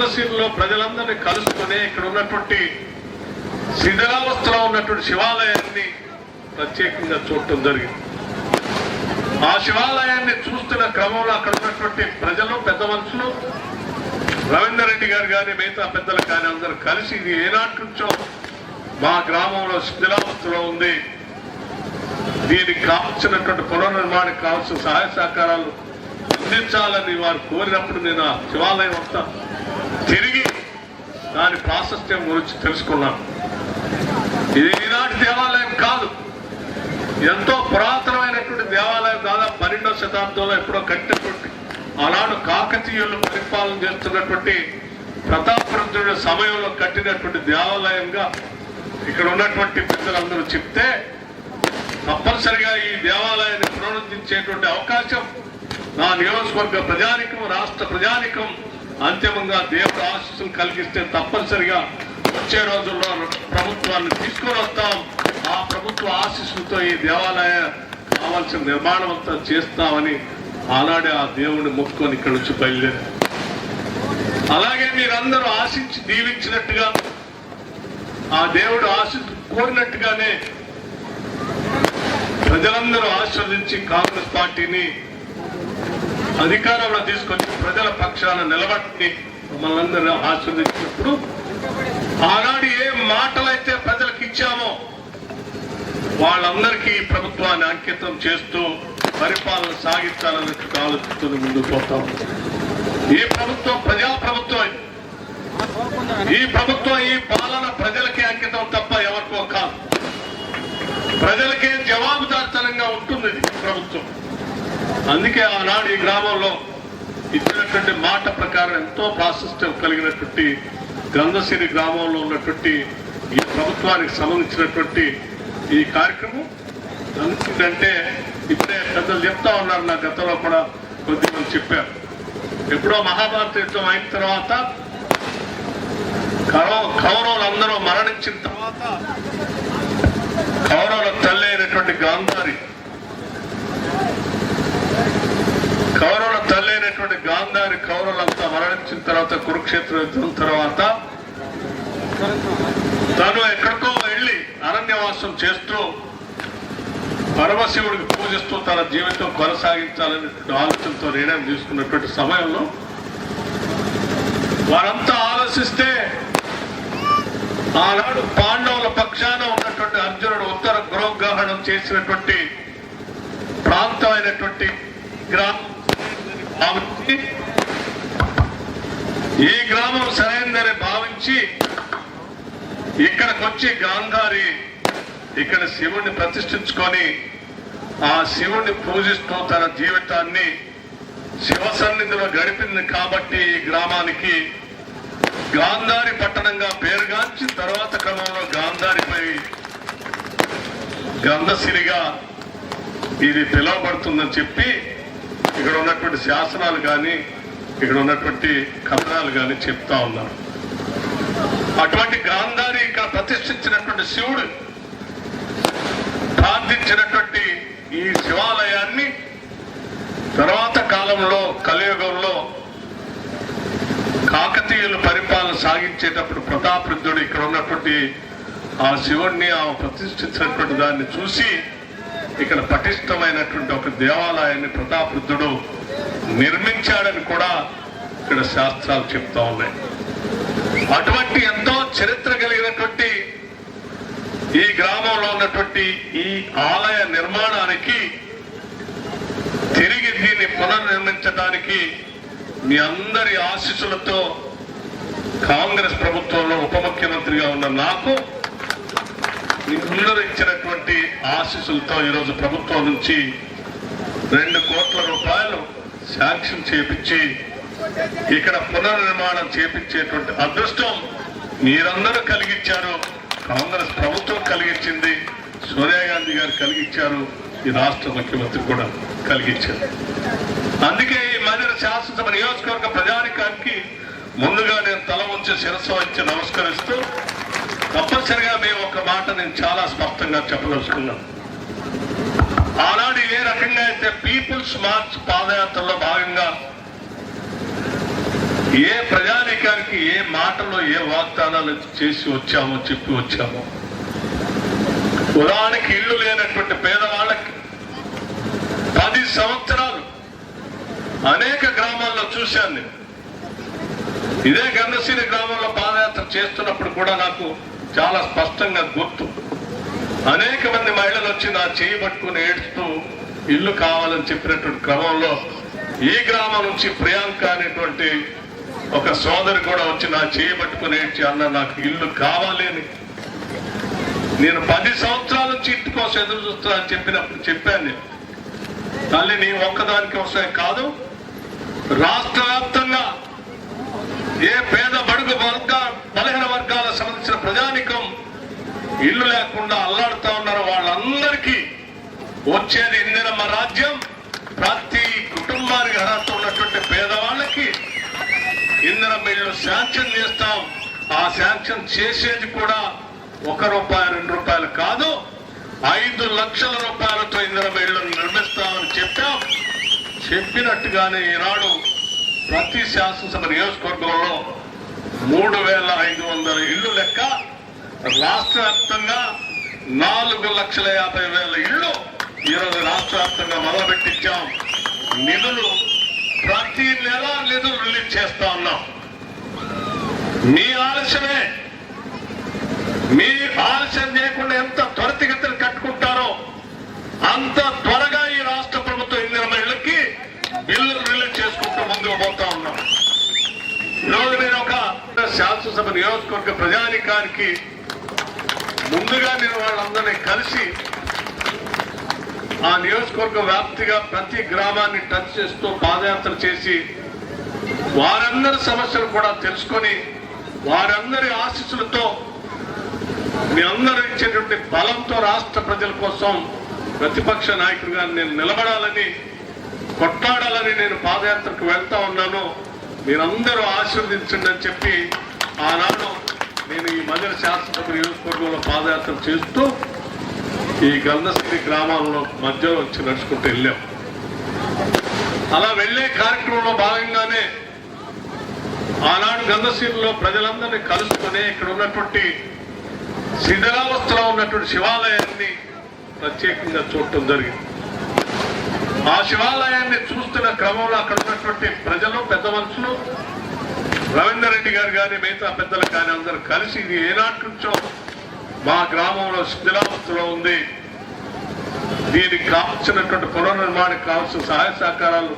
కోనసీమలో ప్రజలందరినీ కలుసుకుని ఇక్కడ ఉన్నటువంటి శిథిలావస్థలో ఉన్నటువంటి శివాలయాన్ని ప్రత్యేకంగా చూడటం జరిగింది. ఆ శివాలయాన్ని చూస్తున్న క్రమంలో అక్కడ ఉన్నటువంటి ప్రజలు పెద్ద మనుషులు రవీందర్ రెడ్డి గారు కానీ మిగతా పెద్దలు కానీ అందరూ కలిసి ఇది ఏనాటి నుంచో మా గ్రామంలో శిథిలావస్థలో ఉంది. దీనికి కావాల్సినటువంటి పునర్నిర్మాణానికి కావాల్సిన సహాయ సహకారాలు అందించాలని వారు కోరినప్పుడు నేను ఆ శివాలయం అంతా తిరిగి దాని ప్రాశస్త్యం గురించి తెలుసుకున్నాను. ఇది ఈనాటి దేవాలయం కాదు. ఎంతో పురాతనమైనటువంటి దేవాలయం దాదాపు పన్నెండో శతాబ్దంలో ఎప్పుడో కట్టినటువంటి ఆనాడు కాకతీయులు పరిపాలన చేస్తున్నటువంటి ప్రతాపరుద్రుడి సమయంలో కట్టినటువంటి దేవాలయంగా ఇక్కడ ఉన్నటువంటి పెద్దలందరూ చెప్తే తప్పనిసరిగా ఈ దేవాలయాన్ని పునరుద్ధరించేటువంటి అవకాశం నా నియోజకవర్గ ప్రజానికం రాష్ట్ర ప్రజానికం అంతిమంగా దేవుడు ఆశీస్సులు కలిగిస్తే తప్పనిసరిగా వచ్చే రోజుల్లో ప్రభుత్వాన్ని తీసుకొని వస్తాం ఆ ప్రభుత్వ ఆశీస్సులతో ఈ దేవాలయ కావాల్సిన నిర్మాణం అంతా చేస్తామని ఆనాడే ఆ దేవుడిని మొక్కుకొని ఇక్కడ నుంచి బయలుదేరి. అలాగే మీరందరూ ఆశించి దీవించినట్టుగా ఆ దేవుడు ఆశ కోరినట్టుగానే ప్రజలందరూ ఆశీర్వదించి కాంగ్రెస్ పార్టీని అధికారంలో తీసుకొచ్చి ప్రజల పక్షాన నిలబట్టి మమ్మల్ని ఆశీర్వదించినప్పుడు ఆనాడు ఏ మాటలైతే ప్రజలకు ఇచ్చామో వాళ్ళందరికీ ఈ ప్రభుత్వాన్ని అంకితం చేస్తూ పరిపాలన సాగించాలని ఆలోచిస్తూ ముందుకు పోతాం ఈ ప్రభుత్వం ప్రజా ప్రభుత్వం ఈ ప్రభుత్వం ఈ పాలన ప్రజలకే అంకితం తప్ప ఎవరికో కాదు. ప్రజలకే జవాబుదారితనంగా ఉంటుంది ప్రభుత్వం. అందుకే ఆనాడు ఈ గ్రామంలో ఇచ్చినటువంటి మాట ప్రకారం ఎంతో ప్రాశస్త్యం కలిగినటువంటి గంధసిరి గ్రామంలో ఉన్నటువంటి ఈ ప్రభుత్వానికి సంబంధించినటువంటి ఈ కార్యక్రమం. ఎందుకంటే ఇప్పుడే పెద్దలు చెప్తా ఉన్నారు నా గతంలో కూడా కొద్దిమంది చెప్పారు. ఎప్పుడో మహాభారత యుద్ధం అయిన తర్వాత కౌరవులు అందరూ మరణించిన తర్వాత కౌరవుల తల్లి అయినటువంటి గాంధారి కౌరవుల తల్లి అయినటువంటి గాంధారి కౌరవులంతా మరణించిన తర్వాత కురుక్షేత్ర యుద్ధం తర్వాత తను ఎక్కడికో వెళ్ళి అరణ్యవాసం చేస్తూ పరమశివుడికి పూజిస్తూ తన జీవితం కొనసాగించాలనేటువంటి ఆలోచనతో నిర్ణయం తీసుకున్నటువంటి సమయంలో వారంతా ఆలోచిస్తే ఆనాడు పాండవుల పక్షాన ఉన్నటువంటి అర్జునుడు ఉత్తర గృహగ్రహణం చేసినటువంటి ప్రాంతమైనటువంటి గ్రామం భావించి ఈ గ్రామం సరైనదని భావించి ఇక్కడికొచ్చి గాంధారి ఇక్కడ శివుణ్ణి ప్రతిష్ఠించుకొని ఆ శివుణ్ణి పూజిస్తూ తన జీవితాన్ని శివ సన్నిధిలో గడిపింది కాబట్టి ఈ గ్రామానికి గాంధారి పట్టణంగా పేరుగాంచి తర్వాత క్రమంలో గాంధారిపై గంధసిరిగా ఇది పిలువబడుతుందని చెప్పి ఇక్కడ ఉన్నటువంటి శాసనాలు కానీ ఇక్కడ ఉన్నటువంటి కథనాలు కానీ చెప్తా ఉన్నారు అటువంటి గాంధారి ఇక్కడ ప్రతిష్ఠించినటువంటి శివుడు ప్రార్థించినటువంటి ఈ శివాలయాన్ని తర్వాత కాలంలో కలియుగంలో కాకతీయులు పరిపాలన సాగించేటప్పుడు ప్రతాపరుద్రుడు ఇక్కడ ఉన్నటువంటి ఆ శివుణ్ణి ఆ ప్రతిష్ఠించినటువంటి దాన్ని చూసి ఇక్కడ పటిష్టమైనటువంటి ఒక దేవాలయాన్ని ప్రతాపరుద్రుడు నిర్మించాడని కూడా ఇక్కడ శాస్త్రాలు చెప్తా ఉన్నాయి. అటువంటి ఎంతో చరిత్ర కలిగినటువంటి ఈ గ్రామంలో ఉన్నటువంటి ఈ ఆలయ నిర్మాణానికి తిరిగి దీన్ని పునర్నిర్మించడానికి మీ అందరి ఆశీస్సులతో కాంగ్రెస్ ప్రభుత్వంలో ఉప ముఖ్యమంత్రిగా ఉన్న నాకు మీరందరూ ఇచ్చినటువంటి ఆశీస్సులతో ఈరోజు ప్రభుత్వం నుంచి రెండు కోట్ల రూపాయలు శాంక్షన్ చేపించి ఇక్కడ పునర్నిర్మాణం చేపించేటువంటి అదృష్టం మీరందరూ కలిగించారు కాంగ్రెస్ ప్రభుత్వం కలిగించింది సోనియా గాంధీ గారు కలిగించారు ఈ రాష్ట్ర ముఖ్యమంత్రి కూడా కలిగించారు అందుకే ఈ మధ్య శాసనసభ నియోజకవర్గ ప్రజానికానికి ముందుగా నేను తల ఉంచి శిరస్సు వచ్చి నమస్కరిస్తూ తప్పనిసరిగా మేము ఒక మాట నేను చాలా స్పష్టంగా చెప్పదలుచుకున్నాను. ఆనాడు ఏ రకంగా అయితే పీపుల్స్ మార్చ్ పాదయాత్రలో భాగంగా ఏ ప్రజానీకానికి ఏ మాటలో ఏ వాగ్దానాలు చేసి వచ్చామో చెప్పి వచ్చామో ఉదాహరణకి ఇల్లు లేనటువంటి పేదవాళ్ళకి పది సంవత్సరాలు అనేక గ్రామాల్లో చూశాను నేను. ఇదే గంగసీని గ్రామంలో పాదయాత్ర చేస్తున్నప్పుడు కూడా నాకు చాలా స్పష్టంగా గుర్తు. అనేక మంది మహిళలు వచ్చి నా చేయి పట్టుకుని ఏడుస్తూ ఇల్లు కావాలని చెప్పినటువంటి క్రమంలో ఈ గ్రామం నుంచి ప్రియాంక అనేటువంటి ఒక సోదరి కూడా వచ్చి నా చేయి పట్టుకుని ఏడ్చి అన్న నాకు ఇల్లు కావాలి అని. నేను పది సంవత్సరాల నుంచి ఇంటి కోసం ఎదురు చూస్తున్నా అని చెప్పినప్పుడు చెప్పాను నేను. తల్లి నీ ఒక్కదానికి వస్తాయి కాదు. రాష్ట్ర వ్యాప్తంగా ఏ పేద బడుగు వర్గ బలహీన వర్గాల సంబంధించిన ప్రజానికం ఇల్లు లేకుండా అల్లాడుతా ఉన్నారో వాళ్ళందరికీ వచ్చేది ఇందిరమ్మ రాజ్యం. ప్రతి కుటుంబానికి అర్హత ఉన్నటువంటి పేదవాళ్ళకి ఇందిరమ్మ ఇల్లు శాంక్షన్ చేస్తాం. ఆ శాంక్షన్ చేసేది కూడా ఒక రూపాయి రెండు రూపాయలు కాదు. ఐదు లక్షల రూపాయలతో ఇందిరమ్మ ఇళ్ళను నిర్మిస్తామని చెప్పాం. చెప్పినట్టుగానే ఈనాడు ప్రతి శాసనసభ నియోజకవర్గంలో మూడు వేల ఐదు వందల ఇళ్ళు లెక్క రాష్ట్ర వ్యాప్తంగా నాలుగు లక్షల యాభై వేల ఇళ్ళు ఈరోజు రాష్ట్ర వ్యాప్తంగా మొదలుపెట్టించాం. నిధులు ప్రతి నెల నిధులు రిలీజ్ చేస్తా ఉన్నాం. మీ ఆలస్యమే మీ ఆలస్యం చేయకుండా ఎంత త్వరితగతిని కట్టుకుంటారో అంత త్వరగా ఈ రాష్ట్ర ప్రభుత్వం ఇందిరమ్మ ఇళ్ళకి బిల్లులు రిలీజ్ చేసుకుంటూ ముందుకు పోతా ఉన్నాం. ఈరోజు నేను ఒక శాసనసభ నియోజకవర్గ ప్రజానికానికి ముందుగా నేను వాళ్ళందరినీ కలిసి ఆ నియోజకవర్గ వ్యాప్తిగా ప్రతి గ్రామాన్ని టచ్ చేస్తూ పాదయాత్ర చేసి వారందరి సమస్యలు కూడా తెలుసుకొని వారందరి ఆశీస్సులతో మీ అందరూ ఇచ్చేటువంటి బలంతో రాష్ట్ర ప్రజల కోసం ప్రతిపక్ష నాయకుడిగా నేను నిలబడాలని కొట్లాడాలని నేను పాదయాత్రకు వెళ్తా ఉన్నాను. మీరందరూ ఆశీర్వదించండి అని చెప్పి ఆనాడు నేను ఈ మధుర శాసనసభ నియోజకవర్గంలో పాదయాత్ర చేస్తూ ఈ గంధశ్రీ గ్రామాల్లో మధ్యలో వచ్చి నడుచుకుంటూ వెళ్ళాం. అలా వెళ్ళే కార్యక్రమంలో భాగంగానే ఆనాడు గంధశ్రీలో ప్రజలందరినీ కలుసుకొని ఇక్కడ ఉన్నటువంటి శిథిలావస్థలో ఉన్నటువంటి శివాలయాన్ని ప్రత్యేకంగా చూడటం జరిగింది. ఆ శివాలయాన్ని చూస్తున్న క్రమంలో అక్కడ ఉన్నటువంటి ప్రజలు పెద్ద మనుషులు రవీందర్ రెడ్డి గారు కానీ మిగతా పెద్దలు కానీ అందరూ కలిసి ఇది ఏనాటి నుంచో మా గ్రామంలో శిథిలావస్థలో ఉంది. దీనికి కావాల్సినటువంటి పునర్నిర్మాణానికి కావాల్సిన సహాయ సహకారాలు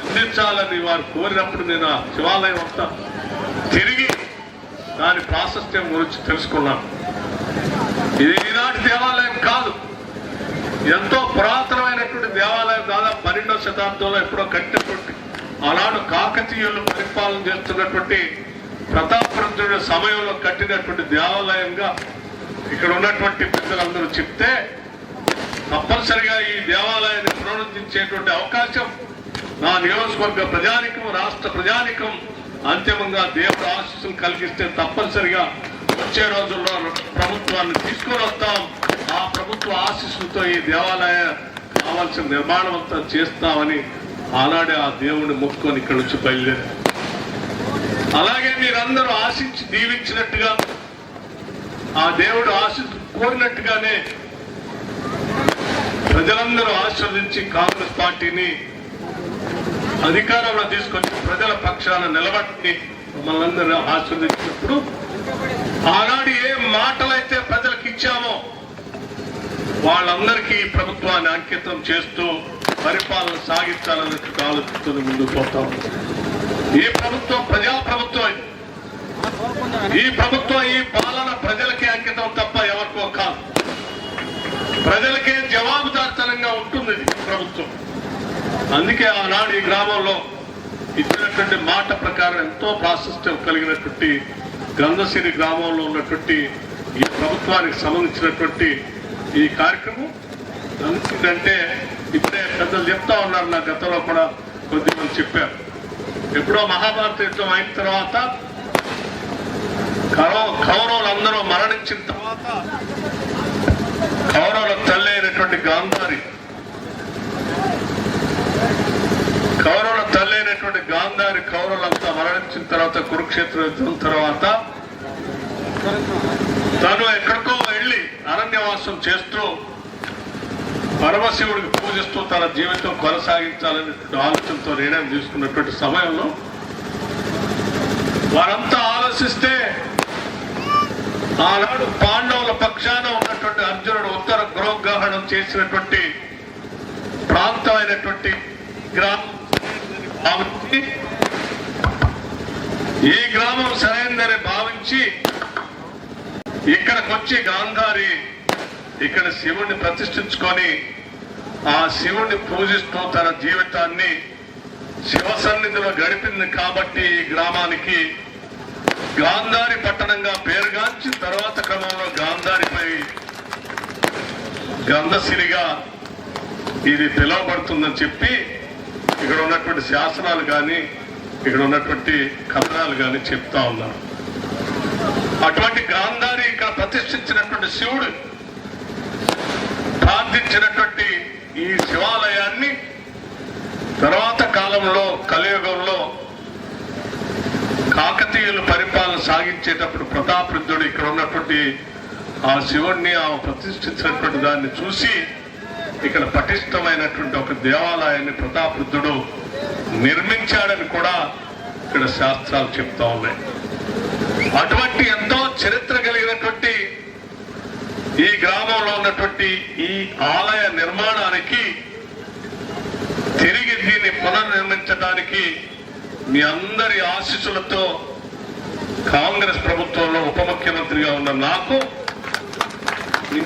అందించాలని వారు కోరినప్పుడు నేను ఆ శివాలయం అంతా తిరిగి దాని ప్రాశస్త్యం గురించి తెలుసుకున్నాను. ఇది ఈనాటి దేవాలయం కాదు. ఎంతో పురాతనమైనటువంటి దేవాలయం దాదాపు పన్నెండవ శతాబ్దంలో ఎప్పుడో కట్టినటువంటి ఆనాడు కాకతీయులు పరిపాలన చేస్తున్నటువంటి ప్రతాపరుద్రుడి సమయంలో కట్టినటువంటి దేవాలయంగా ఇక్కడ ఉన్నటువంటి పెద్దలందరూ చెప్తే తప్పనిసరిగా ఈ దేవాలయాన్ని పునరుద్ధరించేటువంటి అవకాశం నా నియోజకవర్గ ప్రజానికం రాష్ట్ర ప్రజానికం అంతిమంగా దేవుడు ఆశీస్సులు కలిగిస్తే తప్పనిసరిగా వచ్చే రోజుల్లో ప్రభుత్వాన్ని తీసుకొని వస్తాం. ఆ ప్రభుత్వ ఆశీస్సులతో ఈ దేవాలయ కావాల్సిన నిర్మాణం అంతా చేస్తామని ఆనాడే ఆ దేవుడిని మొక్కుకొని ఇక్కడ నుంచి బయలుదేరి. అలాగే మీరందరూ ఆశించి దీవించినట్టుగా ఆ దేవుడు ఆశిస్తూ కోరినట్టుగానే ప్రజలందరూ ఆశీర్వదించి కాంగ్రెస్ పార్టీని అధికారంలో తీసుకొచ్చి ప్రజల పక్షాన నిలబట్టి మమ్మల్ని అందరూ ఆశీర్వదించినప్పుడు ఆనాడు ఏ మాటలైతే ప్రజలకు ఇచ్చామో వాళ్ళందరికీ ప్రభుత్వాన్ని అంకితం చేస్తూ పరిపాలన సాగించాలన్నట్టు ఆలోచిస్తూ ముందుకు పోతా ఈ ప్రభుత్వం ప్రజా ప్రభుత్వం ఈ ప్రభుత్వం ఈ పాలన ప్రజలకే అంకితం తప్ప ఎవరికో కాదు. ప్రజలకే జవాబుదారితనంగా ఉంటుంది ప్రభుత్వం. అందుకే ఆనాడు ఈ గ్రామంలో ఇచ్చినటువంటి మాట ప్రకారం ఎంతో ప్రాశస్త్యం కలిగినటువంటి గంధసిరి గ్రామంలో ఉన్నటువంటి ఈ ప్రభుత్వానికి సంబంధించినటువంటి ఈ కార్యక్రమం అంటే ఇప్పుడే పెద్దలు చెప్తా ఉన్నారు నా గతంలో కూడా కొద్దిమంది చెప్పారు. ఎప్పుడో మహాభారత యుద్ధం అయిన తర్వాత కౌరవ కౌరవులందరూ మరణించిన తర్వాత కౌరవుల తల్లి అయినటువంటి గాంధారి కౌరవుల తల్లి అయినటువంటి గాంధారి కౌరవులంతా మరణించిన తర్వాత కురుక్షేత్ర యుద్ధం తర్వాత తను ఎక్కడికో అరణ్యవాసం చేస్తూ పరమశివుడికి పూజిస్తూ తన జీవితం కొనసాగించాలని ఆలోచనతో నిర్ణయం తీసుకున్నటువంటి సమయంలో వారంతా ఆలోచిస్తే ఆనాడు పాండవుల పక్షాన ఉన్నటువంటి అర్జునుడు ఉత్తర గృహగ్రహణం చేసినటువంటి ప్రాంతమైనటువంటి గ్రామం భావించి ఈ గ్రామం సరైనదని భావించి ఇక్కడికి వచ్చి గాంధారి ఇక్కడ శివుణ్ణి ప్రతిష్ఠించుకొని ఆ శివుణ్ణి పూజిస్తూ తన జీవితాన్ని శివ సన్నిధిలో గడిపింది కాబట్టి ఈ గ్రామానికి గాంధారి పట్టణంగా పేరుగాంచి తర్వాత క్రమంలో గాంధారిపై గంధసిరిగా ఇది పిలువబడుతుందని చెప్పి ఇక్కడ ఉన్నటువంటి శాసనాలు కానీ ఇక్కడ ఉన్నటువంటి కథనాలు కానీ చెప్తా ఉన్నారు. అటువంటి గాంధారి ఇక్కడ ప్రతిష్ఠించినటువంటి శివుడు ప్రార్థించినటువంటి ఈ శివాలయాన్ని తర్వాత కాలంలో కలియుగంలో కాకతీయులు పరిపాలన సాగించేటప్పుడు ప్రతాపృద్ధుడు ఇక్కడ ఉన్నటువంటి ఆ శివుణ్ణి ఆ ప్రతిష్ఠించినటువంటి దాన్ని చూసి ఇక్కడ పటిష్టమైనటువంటి ఒక దేవాలయాన్ని ప్రతాపరుద్రుడు నిర్మించాడని కూడా ఇక్కడ శాస్త్రాలు చెప్తా ఉన్నాయి. అటువంటి ఎంతో చరిత్ర కలిగినటువంటి ఈ గ్రామంలో ఉన్నటువంటి ఈ ఆలయ నిర్మాణానికి తిరిగి దీన్ని పునర్నిర్మించడానికి మీ అందరి ఆశీస్సులతో కాంగ్రెస్ ప్రభుత్వంలో ఉప ముఖ్యమంత్రిగా ఉన్న నాకు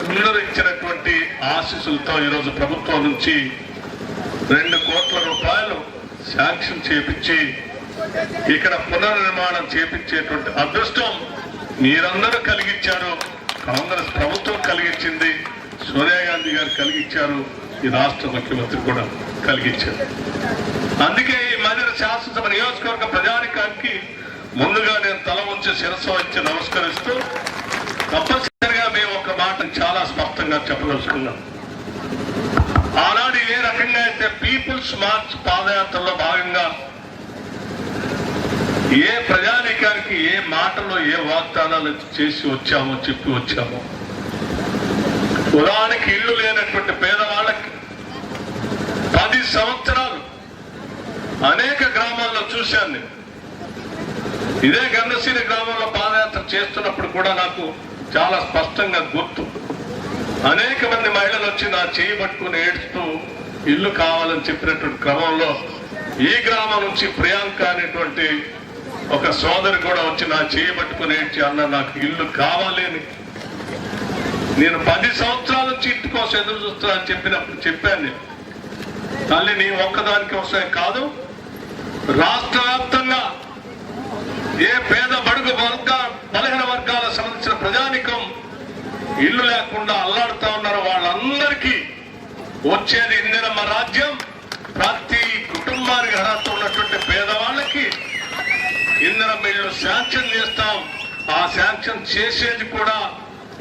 అందరూ ఇచ్చినటువంటి ఆశీస్సులతో ఈరోజు ప్రభుత్వం నుంచి రెండు కోట్ల రూపాయలు శాంక్షన్ చేపించి ఇక్కడ పునర్నిర్మాణం చేపించేటువంటి అదృష్టం మీరందరూ కలిగించారు. కాంగ్రెస్ ప్రభుత్వం కలిగించింది సోనియా గాంధీ గారు కలిగించారు ఈ రాష్ట్ర ముఖ్యమంత్రి కూడా కలిగించారు అందుకే ఈ మధ్యన శాసనసభ నియోజకవర్గ ప్రజానికానికి ముందుగా నేను తల ఉంచి శిరస్సు వచ్చి నమస్కరిస్తూ తప్పనిసరిగా మేము ఒక మాట చాలా స్పష్టంగా చెప్పదలుచుకున్నాం. ఆనాడు ఏ రకంగా అయితే పీపుల్స్ మార్చ్ పాదయాత్రలో భాగంగా ఏ ప్రజానీకానికి ఏ మాటలో ఏ వాగ్దానాలు చేసి వచ్చామో చెప్పి వచ్చామో. ఉదాహరణకి ఇల్లు లేనటువంటి పేదవాళ్ళకి పది సంవత్సరాలు అనేక గ్రామాల్లో చూశాను నేను. ఇదే గంధశ్రీ గ్రామంలో పాదయాత్ర చేస్తున్నప్పుడు కూడా నాకు చాలా స్పష్టంగా గుర్తు. అనేక మంది మహిళలు వచ్చి నా చేయి పట్టుకుని ఏడుస్తూ ఇల్లు కావాలని చెప్పినటువంటి క్రమంలో ఈ గ్రామం నుంచి ప్రియాంక అనేటువంటి ఒక సోదరి కూడా వచ్చి నా చేయి ఏడ్చి అన్న నాకు ఇల్లు కావాలి నేను పది సంవత్సరాల నుంచి ఇంటి కోసం ఎదురు చూస్తున్నా అని చెప్పినప్పుడు చెప్పాను నేను. తల్లి నీ ఒక్కదాని కోసమే కాదు. రాష్ట్ర వ్యాప్తంగా ఏ పేద బడుగు వర్గ బలహీన వర్గాల సంబంధించిన ప్రజానికం ఇల్లు లేకుండా అల్లాడుతా ఉన్నారు వాళ్ళందరికీ వచ్చేది ఇందిరమ్మ రాజ్యం. ప్రతి కుటుంబానికి అర్హత ఉన్నటువంటి పేదవాళ్ళకి ఇంధన బిల్లు శాంక్షన్ చేస్తాం. ఆ శాంక్షన్ చేసేది కూడా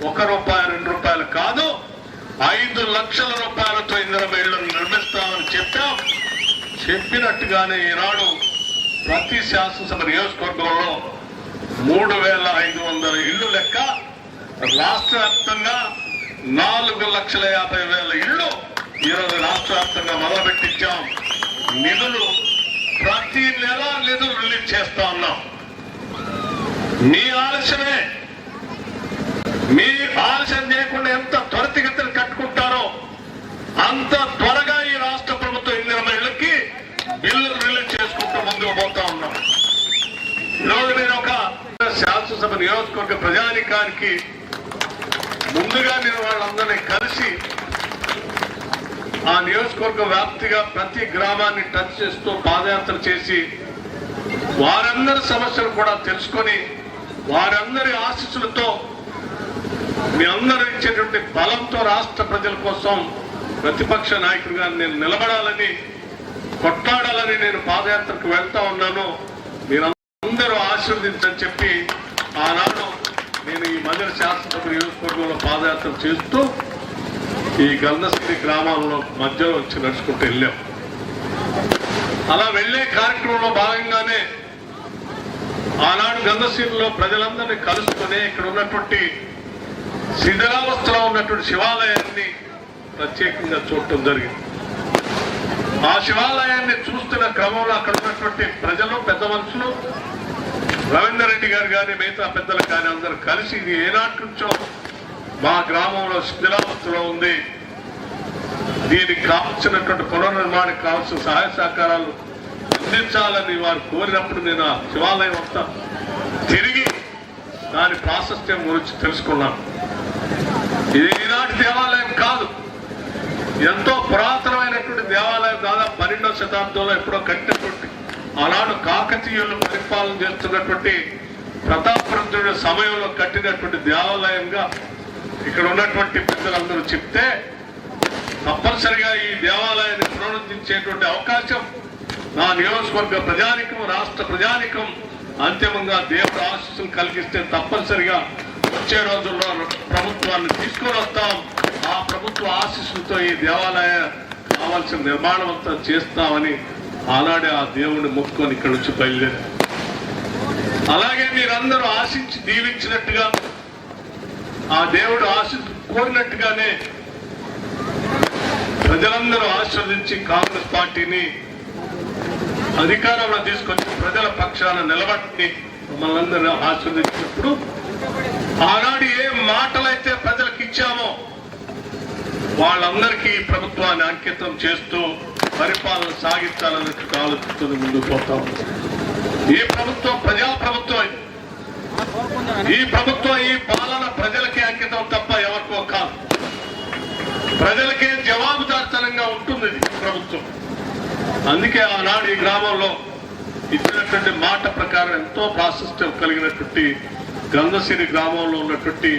ఒక రూపాయి రెండు రూపాయలు కాదు. ఐదు లక్షల రూపాయలతో ఇంధన ఇళ్ళను నిర్మిస్తామని చెప్పాం. చెప్పినట్టుగానే ఈనాడు ప్రతి శాసనసభ నియోజకవర్గంలో మూడు వేల ఐదు వందల ఇళ్ళు లెక్క రాష్ట్ర వ్యాప్తంగా నాలుగు లక్షల యాభై వేల ఇళ్ళు ఈరోజు రాష్ట్ర వ్యాప్తంగా మొదలుపెట్టించాం. నిధులు ప్రతి నెల నిధులు రిలీజ్ చేస్తా ఉన్నాం. మీ ఆలస్యమే. మీ ఆలస్యం చేయకుండా ఎంత త్వరితగతిని కట్టుకుంటారో అంత త్వరగా ఈ రాష్ట్ర ప్రభుత్వం ఇందిన మహిళకి బిల్లులు రిలీజ్ చేసుకుంటూ ముందుకు పోతా ఉన్నాం. ఈరోజు నేను ఒక శాసనసభ నియోజకవర్గ ప్రజానికానికి ముందుగా నేను వాళ్ళందరినీ కలిసి ఆ నియోజకవర్గ వ్యాప్తిగా ప్రతి గ్రామాన్ని టచ్ చేస్తూ పాదయాత్ర చేసి వారందరి సమస్యలు కూడా తెలుసుకొని వారందరి ఆశీస్సులతో మీ అందరూ ఇచ్చేటువంటి బలంతో రాష్ట్ర ప్రజల కోసం ప్రతిపక్ష నాయకుడిగా నేను నిలబడాలని కొట్లాడాలని నేను పాదయాత్రకు వెళ్తా ఉన్నాను. మీరందరూ ఆశీర్వదించని చెప్పి ఆనాడు నేను ఈ మదర్ శాసనసభ నియోజకవర్గంలో పాదయాత్ర చేస్తూ ఈ గంధశ్రీ గ్రామాల్లో మధ్యలో వచ్చి నడుచుకుంటూ వెళ్ళాం. అలా వెళ్ళే కార్యక్రమంలో భాగంగానే ఆనాడు గంధశ్రీలో ప్రజలందరినీ కలుసుకొని ఇక్కడ ఉన్నటువంటి శిథిలావస్థలో ఉన్నటువంటి శివాలయాన్ని ప్రత్యేకంగా చూడటం జరిగింది. ఆ శివాలయాన్ని చూస్తున్న క్రమంలో అక్కడ ఉన్నటువంటి ప్రజలు పెద్ద మనుషులు రవీందర్ రెడ్డి గారు కానీ మిగతా పెద్దలు కానీ అందరూ కలిసి ఇది ఏనాటి నుంచో మా గ్రామంలో శిథిలావస్థలో ఉంది. దీనికి కావాల్సినటువంటి పునర్నిర్మాణానికి కావాల్సిన సహాయ సహకారాలు అందించాలని వారు కోరినప్పుడు నేను ఆ శివాలయం అంతా తిరిగి దాని ప్రాశస్త్యం గురించి తెలుసుకున్నాను. ఇది ఈనాటి దేవాలయం కాదు. ఎంతో పురాతనమైనటువంటి దేవాలయం దాదాపు పన్నెండో శతాబ్దంలో ఎప్పుడో కట్టినటువంటి ఆనాడు కాకతీయులు పరిపాలన చేస్తున్నటువంటి ప్రతాపరుద్రుడి సమయంలో కట్టినటువంటి దేవాలయంగా ఇక్కడ ఉన్నటువంటి పెద్దలందరూ చెప్తే తప్పనిసరిగా ఈ దేవాలయాన్ని పునరుద్ధరించేటువంటి అవకాశం నా నియోజకవర్గ ప్రజానికం రాష్ట్ర ప్రజానికం అంతిమంగా దేవుడు ఆశీస్సులు కలిగిస్తే తప్పనిసరిగా వచ్చే రోజుల్లో ప్రభుత్వాన్ని తీసుకొని వస్తాం. ఆ ప్రభుత్వ ఆశీస్సులతో ఈ దేవాలయ కావాల్సిన నిర్మాణం అంతా చేస్తామని ఆనాడే ఆ దేవుడిని మొక్కుకొని ఇక్కడ నుంచి బయలుదేరి. అలాగే మీరందరూ ఆశించి దీవించినట్టుగా ఆ దేవుడు ఆశ కోరినట్టుగానే ప్రజలందరూ ఆస్వాదించి కాంగ్రెస్ పార్టీని అధికారంలో తీసుకొచ్చి ప్రజల పక్షాన నిలబట్టి మమ్మల్ని అందరూ ఆనాడు ఏ మాటలైతే ప్రజలకు ఇచ్చామో వాళ్ళందరికీ ప్రభుత్వాన్ని అంకితం చేస్తూ పరిపాలన సాగించాలన్నట్టు ఆలోచిస్తుంది ముందుకు పోతాం. ఈ ప్రభుత్వం ప్రజా ప్రభుత్వం ఈ ప్రభుత్వం ఈ పాలన ప్రజలకే అంకితం తప్ప ఎవరికో కాదు. ప్రజలకే జవాబుదారితనంగా ఉంటుంది ఇది ప్రభుత్వం. అందుకే ఆనాడు ఈ గ్రామంలో ఇచ్చినటువంటి మాట ప్రకారం ఎంతో ప్రాశస్త్యం కలిగినటువంటి గంధసిరి గ్రామంలో ఉన్నటువంటి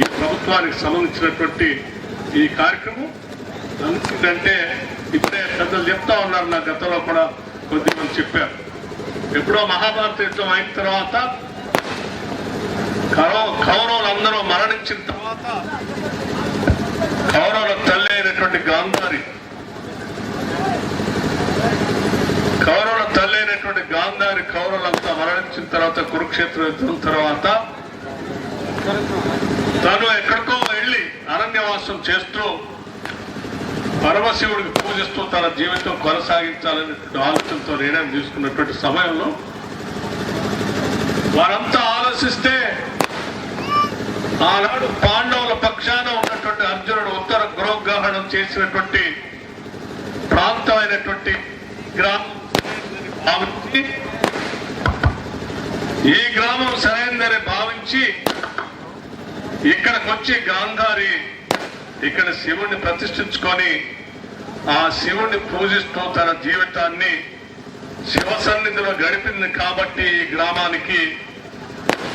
ఈ ప్రభుత్వానికి సంబంధించినటువంటి ఈ కార్యక్రమం. ఎందుకంటే ఇప్పుడే పెద్దలు చెప్తా ఉన్నారు నా గతంలో కూడా కొద్దిమంది చెప్పారు. ఎప్పుడో మహాభారత యుద్ధం అయిన తర్వాత కౌరవులందరూ మరణించిన తర్వాత కౌరవుల తల్లి అయినటువంటి గాంధారి కౌరవుల తల్లి అయినటువంటి గాంధారి కౌరవులంతా మరణించిన తర్వాత కురుక్షేత్ర యుద్ధం తర్వాత తను ఎక్కడికో వెళ్ళి అరణ్యవాసం చేస్తూ పరమశివుడికి పూజిస్తూ తన జీవితం కొనసాగించాలనే ఆలోచనతో నిర్ణయం తీసుకున్నటువంటి సమయంలో వారంతా ఆలోచిస్తే ఆనాడు పాండవుల పక్షాన ఉన్నటువంటి అర్జునుడు ఉత్తర గృహగ్రహణం చేసినటువంటి ప్రాంతమైనటువంటి గ్రామం. భావించి ఈ గ్రామం సరైనదని భావించి ఇక్కడికి వచ్చి గాంధారి ఇక్కడ శివుణ్ణి ప్రతిష్ఠించుకొని ఆ శివుణ్ణి పూజిస్తూ తన జీవితాన్ని శివ సన్నిధిలో గడిపింది కాబట్టి ఈ గ్రామానికి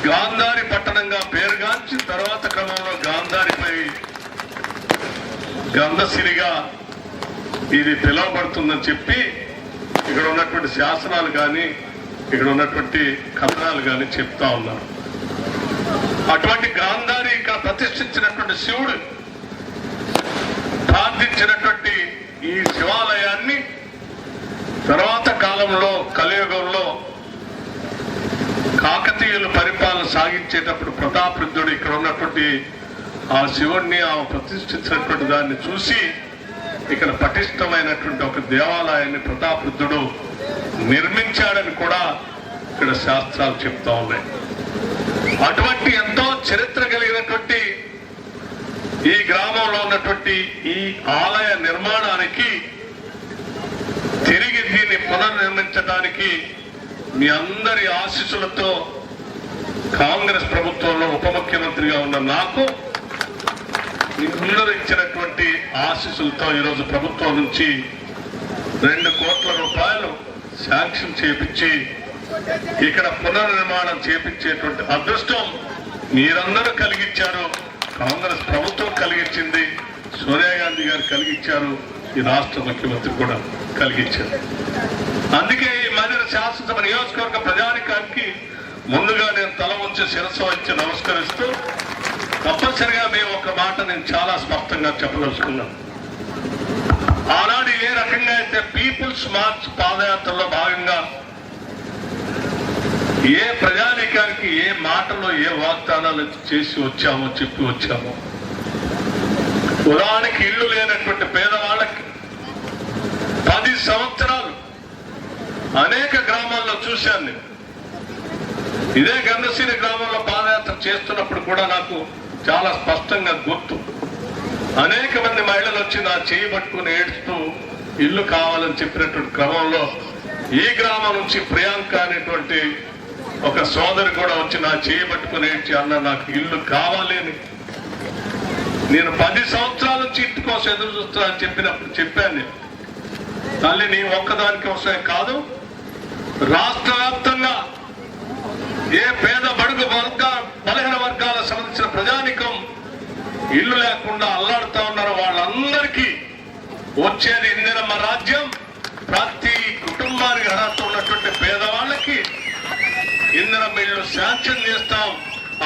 గాంధారి పట్టణంగా పేరుగాంచి తర్వాత క్రమంలో గాంధారిపై గంధసిరిగా ఇది పిలువబడుతుందని చెప్పి ఇక్కడ ఉన్నటువంటి శాసనాలు కానీ ఇక్కడ ఉన్నటువంటి కథనాలు కానీ చెప్తా ఉన్నారు. అటువంటి గాంధారి ఇక్కడ ప్రతిష్ఠించినటువంటి శివుడు ప్రార్థించినటువంటి ఈ శివాలయాన్ని తర్వాత కాలంలో కలియుగంలో కాకతీయులు పరిపాలన సాగించేటప్పుడు ప్రతాపరుద్రుడు ఇక్కడ ఉన్నటువంటి ఆ శివుణ్ణి ఆ ప్రతిష్ఠించినటువంటి దాన్ని చూసి ఇక్కడ పటిష్టమైనటువంటి ఒక దేవాలయాన్ని ప్రతాపరుద్రుడు నిర్మించాడని కూడా ఇక్కడ శాస్త్రాలు చెప్తా ఉన్నాయి. అటువంటి ఎంతో చరిత్ర కలిగినటువంటి ఈ గ్రామంలో ఉన్నటువంటి ఈ ఆలయ నిర్మాణానికి తిరిగి దీన్ని పునర్నిర్మించడానికి మీ అందరి ఆశీస్సులతో కాంగ్రెస్ ప్రభుత్వంలో ఉప ముఖ్యమంత్రిగా ఉన్న నాకు మీరందరూ ఇచ్చినటువంటి ఆశీస్సులతో ఈరోజు ప్రభుత్వం నుంచి రెండు కోట్ల రూపాయలు శాంక్షన్ చేపించి ఇక్కడ పునర్నిర్మాణం చేపించేటువంటి అదృష్టం మీరందరూ కలిగించారు కాంగ్రెస్ ప్రభుత్వం కలిగించింది సోనియా గాంధీ గారు కలిగించారు ఈ రాష్ట్ర ముఖ్యమంత్రి కూడా కలిగించారు అందుకే ఈ శాసనసభ నియోజకవర్గ ప్రజానికానికి ముందుగా నేను తల ఉంచి శిరస్సు వచ్చి నమస్కరిస్తూ తప్పనిసరిగా మేము ఒక మాట నేను చాలా స్పష్టంగా చెప్పదలుచుకున్నాను. ఆనాడు ఏ రకంగా అయితే పీపుల్స్ మార్చ్ పాదయాత్రలో భాగంగా ఏ ప్రజానికానికి ఏ మాటలో ఏ వాగ్దానాలు చేసి వచ్చామో చెప్పి వచ్చామో ఉదాహరణకి ఇల్లు లేనటువంటి పేదవాళ్ళకి పది సంవత్సరాలు అనేక గ్రామాల్లో చూశాను నేను. ఇదే గంధశ్రీ గ్రామంలో పాదయాత్ర చేస్తున్నప్పుడు కూడా నాకు చాలా స్పష్టంగా గుర్తు. అనేక మంది మహిళలు వచ్చి నా చేయి పట్టుకుని ఏడుస్తూ ఇల్లు కావాలని చెప్పినటువంటి క్రమంలో ఈ గ్రామం నుంచి ప్రియాంక అనేటువంటి ఒక సోదరి కూడా వచ్చి నా చేయి పట్టుకుని ఏడ్చి అన్న నాకు ఇల్లు కావాలి అని. నేను పది సంవత్సరాల నుంచి ఇంటి కోసం ఎదురు చూస్తున్నానని చెప్పినప్పుడు చెప్పాను నేను. తల్లి నీ ఒక్కదాని కోసమే కాదు. రాష్ట్ర వ్యాప్తంగా ఏ పేద బడుగు వర్గ బలహీన వర్గాల సంబంధించిన ప్రజానికం ఇల్లు లేకుండా అల్లాడుతా ఉన్నారో వాళ్ళందరికీ వచ్చేది ఇందిరమ్మ రాజ్యం. ప్రతి కుటుంబానికి అర్హత ఉన్నటువంటి పేదవాళ్ళకి ఇందిరమ్మ ఇల్లు శాంక్షన్ చేస్తాం.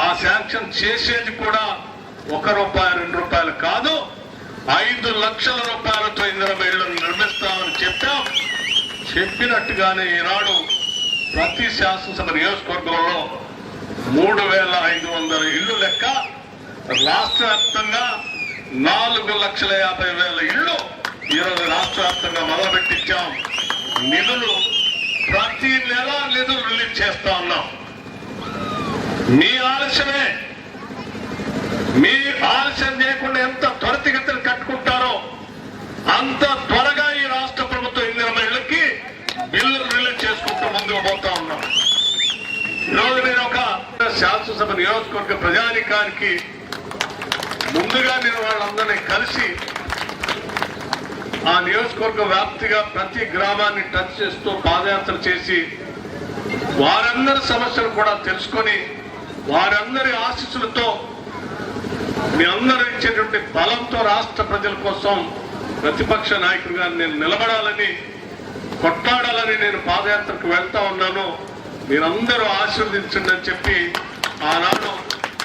ఆ శాంక్షన్ చేసేది కూడా ఒక రూపాయి రెండు రూపాయలు కాదు. ఐదు లక్షల రూపాయలతో ఇందిరమ్మ ఇల్లు నిర్మిస్తామని చెప్పాం. చెప్పినట్టుగానే ఈనాడు ప్రతి శాసనసభ నియోజకవర్గంలో మూడు వేల ఐదు వందల ఇల్లు లెక్క రాష్ట్ర వ్యాప్తంగా నాలుగు లక్షల యాభై వేల ఇళ్ళు ఈరోజు రాష్ట్ర వ్యాప్తంగా మొదలుపెట్టించాం. నిధులు ప్రతి నెల నిధులు రిలీజ్ చేస్తా ఉన్నాం. మీ ఆలస్యమే. మీ ఆలస్యం చేయకుండా ఎంత త్వరితగతిని కట్టుకుంటారో అంత త్వరగా ఈ రాష్ట్ర ప్రభుత్వం ఇందిరా మహిళలకి బిల్లులు రిలీజ్ చేసుకుంటూ ఉన్నాం ఈరోజు నేను ఒక శాసనసభ నియోజకవర్గ ప్రజానికానికి ముందుగా నేను వాళ్ళందరినీ కలిసి ఆ నియోజకవర్గ వ్యాప్తిగా ప్రతి గ్రామాన్ని టచ్ చేస్తూ పాదయాత్ర చేసి వారందరి సమస్యలు కూడా తెలుసుకొని వారందరి ఆశీస్సులతో మీ అందరూ ఇచ్చేటువంటి బలంతో రాష్ట్ర ప్రజల కోసం ప్రతిపక్ష నాయకుడిగా నేను నిలబడాలని కొట్లాడాలని నేను పాదయాత్రకు వెళ్తా ఉన్నాను. మీరందరూ ఆశీర్వదించండి అని చెప్పి ఆనాడు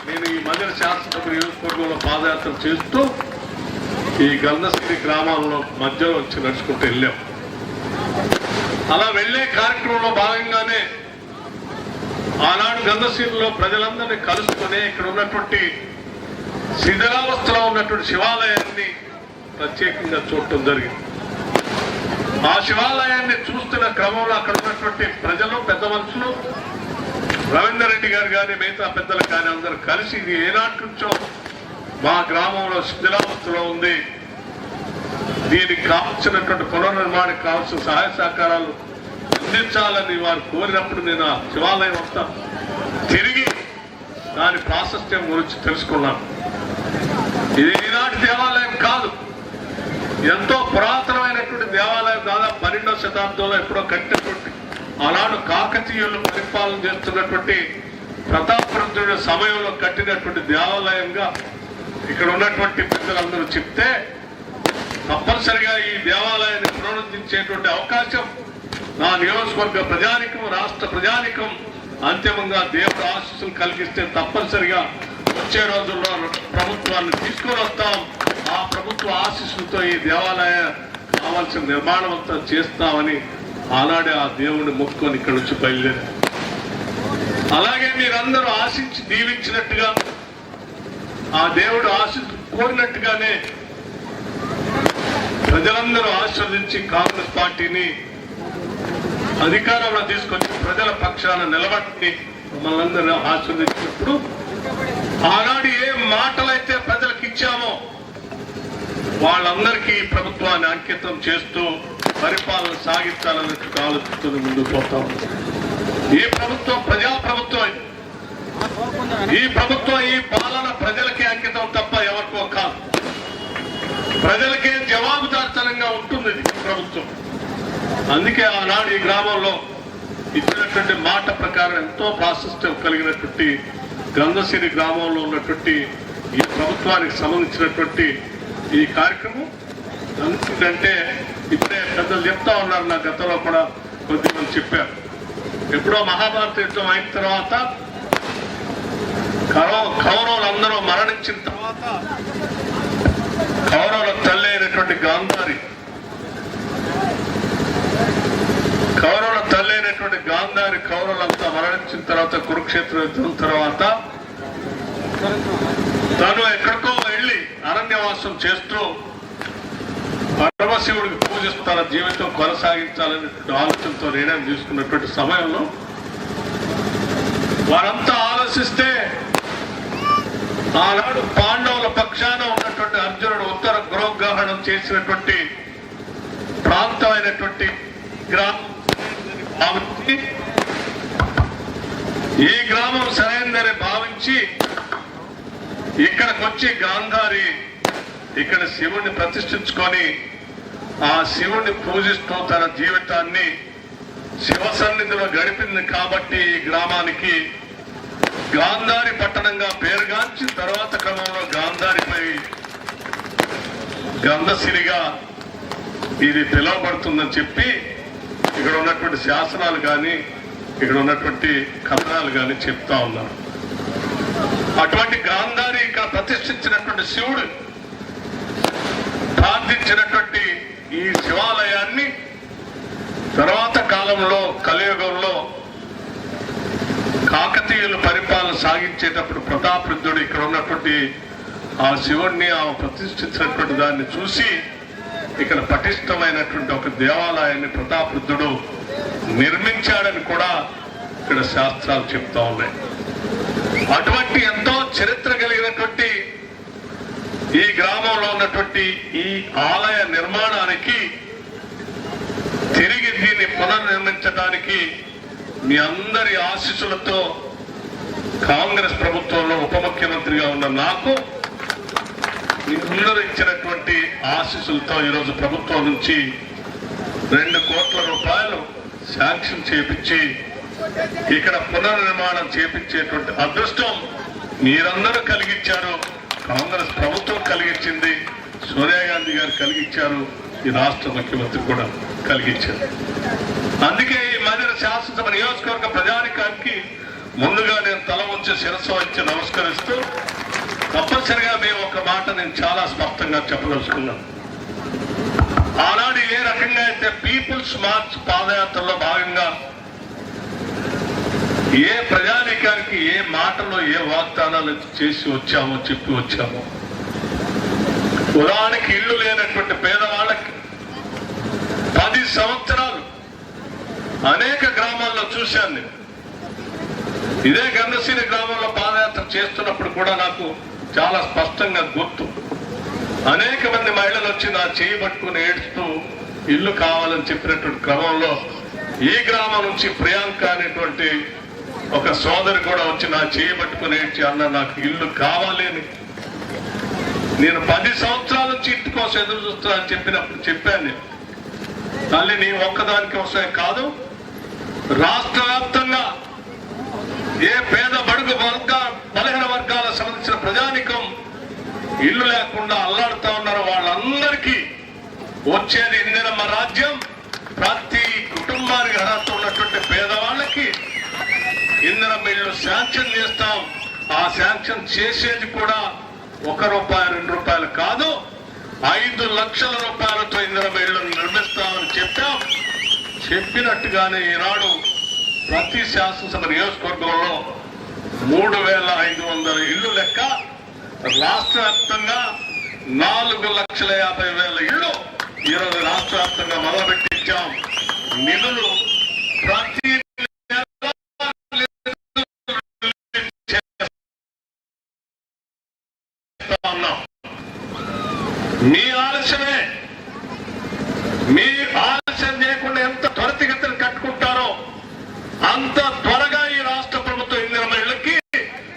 నేను ఈ మధ్య శాసనసభ నియోజకవర్గంలో పాదయాత్ర చేస్తూ ఈ గంధశ్రీ గ్రామాల్లో మధ్యలో వచ్చి నడుచుకుంటూ వెళ్ళాం. అలా వెళ్ళే కార్యక్రమంలో భాగంగానే ఆనాడు గంధశ్రీలో ప్రజలందరినీ కలుసుకొని ఇక్కడ ఉన్నటువంటి శిథిలావస్థలో ఉన్నటువంటి శివాలయాన్ని ప్రత్యేకంగా చూడటం జరిగింది. ఆ శివాలయాన్ని చూస్తున్న క్రమంలో అక్కడ ఉన్నటువంటి ప్రజలు పెద్ద మనుషులు రవీందర్ రెడ్డి గారు కానీ మిగతా పెద్దలు కానీ అందరూ కలిసి ఇది ఏనాటి నుంచో మా గ్రామంలో శిథిలావస్థలో ఉంది. దీనికి కావాల్సినటువంటి పునర్నిర్మాణానికి కావాల్సిన సహాయ సహకారాలు అందించాలని వారు కోరినప్పుడు నేను ఆ శివాలయం అంతా తిరిగి దాని ప్రాశస్త్యం గురించి తెలుసుకున్నాను. ఇది ఈనాటి దేవాలయం కాదు. ఎంతో పురాతనమైనటువంటి దేవాలయం దాదాపు పన్నెండవ శతాబ్దంలో ఎప్పుడో కట్టినటువంటి ఆనాడు కాకతీయులు పరిపాలన చేస్తున్నటువంటి ప్రతాపరుద్రుడి సమయంలో కట్టినటువంటి దేవాలయంగా ఇక్కడ ఉన్నటువంటి పెద్దలందరూ చెప్తే తప్పనిసరిగా ఈ దేవాలయాన్ని పునరుద్ధరించేటువంటి అవకాశం నా నియోజకవర్గ ప్రజానికం రాష్ట్ర ప్రజానికం అంతిమంగా దేవుడు ఆశీస్సులు కలిగిస్తే తప్పనిసరిగా వచ్చే రోజుల్లో ప్రభుత్వాన్ని తీసుకొని వస్తాం. ఆ ప్రభుత్వ ఆశీస్సులతో ఈ దేవాలయ కావాల్సిన నిర్మాణం అంతా చేస్తామని ఆనాడే ఆ దేవుడిని మొక్కుకొని ఇక్కడ నుంచి బయలుదేరారు అలాగే మీరందరూ ఆశించి దీవించినట్టుగా ఆ దేవుడు ఆశీస్సు కోరినట్టుగానే ప్రజలందరూ ఆశీర్వదించి కాంగ్రెస్ పార్టీని అధికారంలో తీసుకొచ్చి ప్రజల పక్షాన నిలబట్టి మమ్మల్ని అందరూ ఆశీర్వదించినప్పుడు ఆనాడు ఏ మాటలైతే ప్రజలకు ఇచ్చామో వాళ్ళందరికీ ప్రభుత్వాన్ని అంకితం చేస్తూ పరిపాలన సాగించాలని ఆలోచిస్తూ ముందుకు పోతాం ఈ ప్రభుత్వం ప్రజా ప్రభుత్వం ఈ ప్రభుత్వం ఈ పాలన ప్రజలకే అంకితం తప్ప ఎవరికో కాదు. ప్రజలకే జవాబుదార్తనంగా ఉంటుంది ప్రభుత్వం. అందుకే ఆనాడు ఈ గ్రామంలో ఇచ్చినటువంటి మాట ప్రకారం ఎంతో ప్రాశస్త్యం కలిగినటువంటి గ్రంథసిరి గ్రామంలో ఉన్నటువంటి ఈ ప్రభుత్వానికి సంబంధించినటువంటి ఈ కార్యక్రమం ఎందుకంటే ఇప్పుడే పెద్దలు చెప్తా ఉన్నారు నా గతంలో కూడా కొద్దిమంది చెప్పారు. ఎప్పుడో మహాభారత యుద్ధం అయిన తర్వాత కౌరవులు అందరూ మరణించిన తర్వాత కౌరవుల తల్లి అయినటువంటి గాంధారి కౌరవుల తల్లి అయినటువంటి గాంధారి కౌరవులంతా మరణించిన తర్వాత కురుక్షేత్ర యుద్ధం తర్వాత తను ఎక్కడికో అరణ్యవాసం చేస్తూ పరమశివుడికి పూజిస్తున్న జీవితం కొనసాగించాలనే ఆలోచనతో నిర్ణయం తీసుకున్నటువంటి సమయంలో వారంతా ఆలోచిస్తే ఆనాడు పాండవుల పక్షాన ఉన్నటువంటి అర్జునుడు ఉత్తర గృహగ్రహణం చేసినటువంటి ప్రాంతమైనటువంటి గ్రామం భావించి ఈ గ్రామం సరైనదని భావించి ఇక్కడికి వచ్చి గాంధారి ఇక్కడ శివుణ్ణి ప్రతిష్ఠించుకొని ఆ శివుణ్ణి పూజిస్తూ తన జీవితాన్ని శివ సన్నిధిలో గడిపింది కాబట్టి ఈ గ్రామానికి గాంధారి పట్టణంగా పేరుగాంచి తర్వాత క్రమంలో గాంధారిపై గంధసిరిగా ఇది పిలువబడుతుందని చెప్పి ఇక్కడ ఉన్నటువంటి శాసనాలు కానీ ఇక్కడ ఉన్నటువంటి కథనాలు కానీ చెప్తా ఉన్నారు. అటువంటి గాంధారి ప్రతిష్ఠించినటువంటి శివుడు ప్రార్థించినటువంటి ఈ శివాలయాన్ని తర్వాత కాలంలో కలియుగంలో కాకతీయులు పరిపాలన సాగించేటప్పుడు ప్రతాపరుద్రుడు ఇక్కడ ఉన్నటువంటి ఆ శివుణ్ణి ఆ ప్రతిష్ఠించినటువంటి దాన్ని చూసి ఇక్కడ పటిష్టమైనటువంటి ఒక దేవాలయాన్ని ప్రతాపృద్ధుడు నిర్మించాడని కూడా ఇక్కడ శాస్త్రాలు చెప్తా ఉన్నాయి. అటువంటి చరిత్ర కలిగినటువంటి ఈ గ్రామంలో ఉన్నటువంటి ఈ ఆలయ నిర్మాణానికి తిరిగి దీన్ని పునర్నిర్మించడానికి మీ అందరి ఆశీస్సులతో కాంగ్రెస్ ప్రభుత్వంలో ఉప ముఖ్యమంత్రిగా ఉన్న నాకు మీరందరూ ఇచ్చినటువంటి ఆశీస్సులతో ఈరోజు ప్రభుత్వం నుంచి రెండు కోట్ల రూపాయలు శాంక్షన్ చేపించి ఇక్కడ పునర్నిర్మాణం చేపించేటువంటి అదృష్టం మీరందరూ కలిగించారు కాంగ్రెస్ ప్రభుత్వం కలిగించింది సోనియా గాంధీ గారు కలిగించారు ఈ రాష్ట్ర ముఖ్యమంత్రి కూడా కలిగించారు అందుకే ఈ మధ్య శాసనసభ నియోజకవర్గ ప్రజానికానికి ముందుగా నేను తల ఉంచి శిరస్సు వచ్చి నమస్కరిస్తూ తప్పనిసరిగా మేము ఒక మాట నేను చాలా స్పష్టంగా చెప్పదలుచుకున్నాను. ఆనాడు ఏ రకంగా అయితే పీపుల్స్ మార్చ్ పాదయాత్రలో భాగంగా ఏ ప్రజానీకానికి ఏ మాటలో ఏ వాగ్దానాలు చేసి వచ్చామో చెప్పి వచ్చామో. ఉదాహరణకి ఇల్లు లేనటువంటి పేదవాళ్ళకి పది సంవత్సరాలు అనేక గ్రామాల్లో చూశాను నేను. ఇదే గంధసీని గ్రామంలో పాదయాత్ర చేస్తున్నప్పుడు కూడా నాకు చాలా స్పష్టంగా గుర్తు. అనేక మంది మహిళలు వచ్చి నా చేయి పట్టుకుని ఏడుస్తూ ఇల్లు కావాలని చెప్పినటువంటి క్రమంలో ఈ గ్రామం నుంచి ప్రియాంక అనేటువంటి ఒక సోదరి కూడా వచ్చి నా చేయి పట్టుకుని ఏడ్చి అన్న నాకు ఇల్లు కావాలి అని. నేను పది సంవత్సరాల నుంచి ఇంటి కోసం ఎదురు చూస్తున్నానని చెప్పినప్పుడు చెప్పాను నేను. తల్లి నీ ఒక్కదానికి వస్తాయి కాదు. రాష్ట్ర వ్యాప్తంగా ఏ పేద బడుగు వర్గ బలహీన వర్గాల సంబంధించిన ప్రజానికం ఇల్లు లేకుండా అల్లాడుతా ఉన్నారో వాళ్ళందరికీ వచ్చేది ఇందిరమ్మ రాజ్యం ప్రతి కుటుంబానికి అర్హత ఉన్నటువంటి పేదవాళ్ళకి ఇందిరమ్మ ఇల్లు శాంక్షన్ చేస్తాం ఆ శాంక్షన్ చేసేది కూడా ఒక రూపాయి రెండు రూపాయలు కాదు. ఐదు లక్షల రూపాయలతో ఇందిరమ్మ ఇల్లు నిర్మిస్తామని చెప్పాం. చెప్పినట్టుగానే ఈనాడు ప్రతి శాసనసభ నియోజకవర్గంలో మూడు వేల ఐదు వందల ఇల్లు లెక్క. రాష్ట్ర వ్యాప్తంగా నాలుగు లక్షల యాభై వేల ఇళ్ళు ఈరోజు రాష్ట్ర వ్యాప్తంగా మొదలుపెట్టించాం నిధులు ప్రతి ఉన్నాం